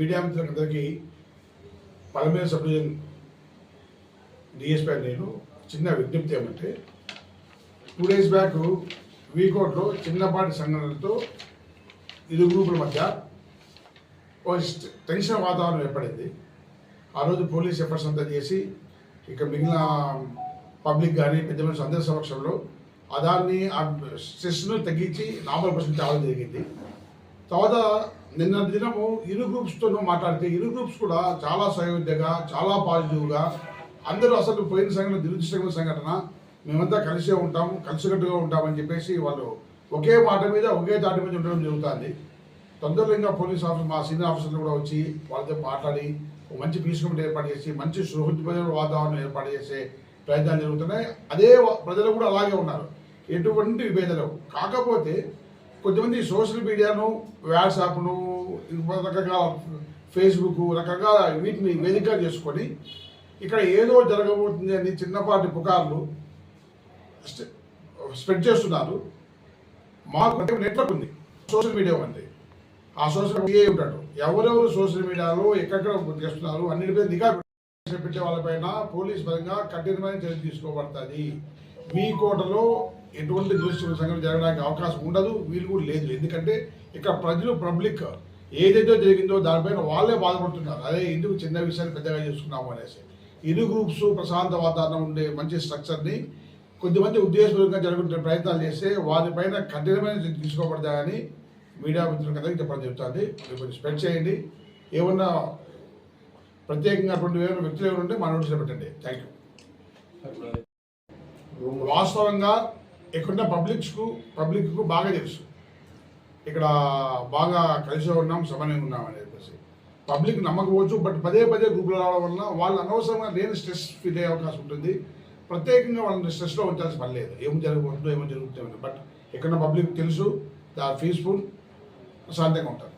Media మిత్రులందరికీ Palamaner sub division DSP నేను చిన్న విజ్ఞప్తి ఏమంటే టూ డేస్ బ్యాక్ వీకోట్లో చిన్నపాటి సంఘటనలతో ఇరు గ్రూపుల మధ్య టెన్షన్ వాతావరణం ఏర్పడింది. ఆ రోజు పోలీస్ ఎఫర్ట్స్ అంతా చేసి ఇక మిగిలిన పబ్లిక్ కానీ పెద్ద మనుషులు అందరి సమక్షంలో దాన్ని ఆ స్ట్రెస్ను తగ్గించి నార్మల్ పర్సెంట్ తేవడం జరిగింది. తర్వాత నిన్న దినము ఇరు గ్రూప్స్తో మాట్లాడితే ఇరు గ్రూప్స్ కూడా చాలా సయోధ్యగా చాలా పాజిటివ్గా అందరూ అసలు పోయిన సంఘటన దురదృష్టకరమైన సంఘటన మేమంతా కలిసే ఉంటాము కలిసికట్టుగా ఉంటామని చెప్పేసి వాళ్ళు ఒకే మాట మీద ఒకే తాటి మీద ఉండడం జరుగుతుంది. తొందరలో ఇంకా పోలీస్ ఆఫీసర్ మా సీనియర్ ఆఫీసర్లు కూడా వచ్చి వాళ్ళతో మాట్లాడి మంచి పీస్ కమిటీ ఏర్పాటు చేసి మంచి సుహృద్భమైన వాతావరణం ఏర్పాటు చేసే ప్రయత్నాలు జరుగుతున్నాయి. అదే ప్రజలు కూడా అలాగే ఉన్నారు. ఎటువంటి విభేదలు కాకపోతే కొంతమంది సోషల్ మీడియాను వాట్సాప్ను రకంగా రకరకాల ఫేస్బుక్ రకరకాల వీటిని వేదిక చేసుకొని ఇక్కడ ఏదో జరగబోతుంది అని చిన్నపాటి పుకార్లు స్ప్రెడ్ చేస్తున్నారు. మాకు నెట్వర్క్ ఉంది. సోషల్ మీడియా ఉంది. ఆ సోషల్ మీడియా ఉంటాడు? ఎవరెవరు సోషల్ మీడియాలో ఎక్కడెక్కడ చేస్తున్నారు? అన్నిటిపై నిఘా పెట్టే వాళ్ళపైన పోలీస్ పరంగా కఠినమైన చర్య తీసుకోబడుతుంది మీ కోటలో ఎటువంటి దృశ్య సంఘటన జరగడానికి అవకాశం ఉండదు వీలు కూడా లేదు. ఎందుకంటే ఇక్కడ ప్రజలు పబ్లిక్ ఏదైతే జరిగిందో దానిపైన వాళ్ళే బాధపడుతున్నారు. అదే ఎందుకు చిన్న విషయాన్ని పెద్దగా చేసుకున్నాము అనేసి. ఇరు గ్రూప్స్ ప్రశాంత వాతావరణం ఉండే మంచి స్ట్రక్చర్ని కొద్దిమంది ఉద్దేశపూర్వకంగా జరుగుతున్న ప్రయత్నాలు చేస్తే వారిపైన కఠినమైన తీసుకోబడతాయని మీడియా మిత్రుల కథకి చెప్పడం చెప్తుంది మీరు కొంచెం స్ప్రెడ్ చేయండి. ఏమన్నా ప్రత్యేకంగా అటువంటి వేల వ్యక్తులు ఎవరు ఉంటే మా నోటీసులో పెట్టండి. థ్యాంక్ యూ వాస్తవంగా ఇక్కడ పబ్లిక్స్కు పబ్లిక్కు బాగా తెలుసు. ఇక్కడ బాగా కలిసి ఉన్నాం సమన్వయం ఉన్నాం అని చెప్పేసి. పబ్లిక్ నమ్మకపోవచ్చు బట్ పదే పదే గ్రూపులు రావడం వల్ల వాళ్ళు అనవసరంగా లేని స్ట్రెస్ ఫీల్ అయ్యే అవకాశం ఉంటుంది. ప్రత్యేకంగా వాళ్ళని స్ట్రెస్లో ఉంచాల్సి పని లేదు. ఏం జరగబోతుందో ఏమో జరుగుతుందో బట్ ఇక్కడ పబ్లిక్ తెలుసు దా పీస్ఫుల్ శాంతంగా ఉంటారు.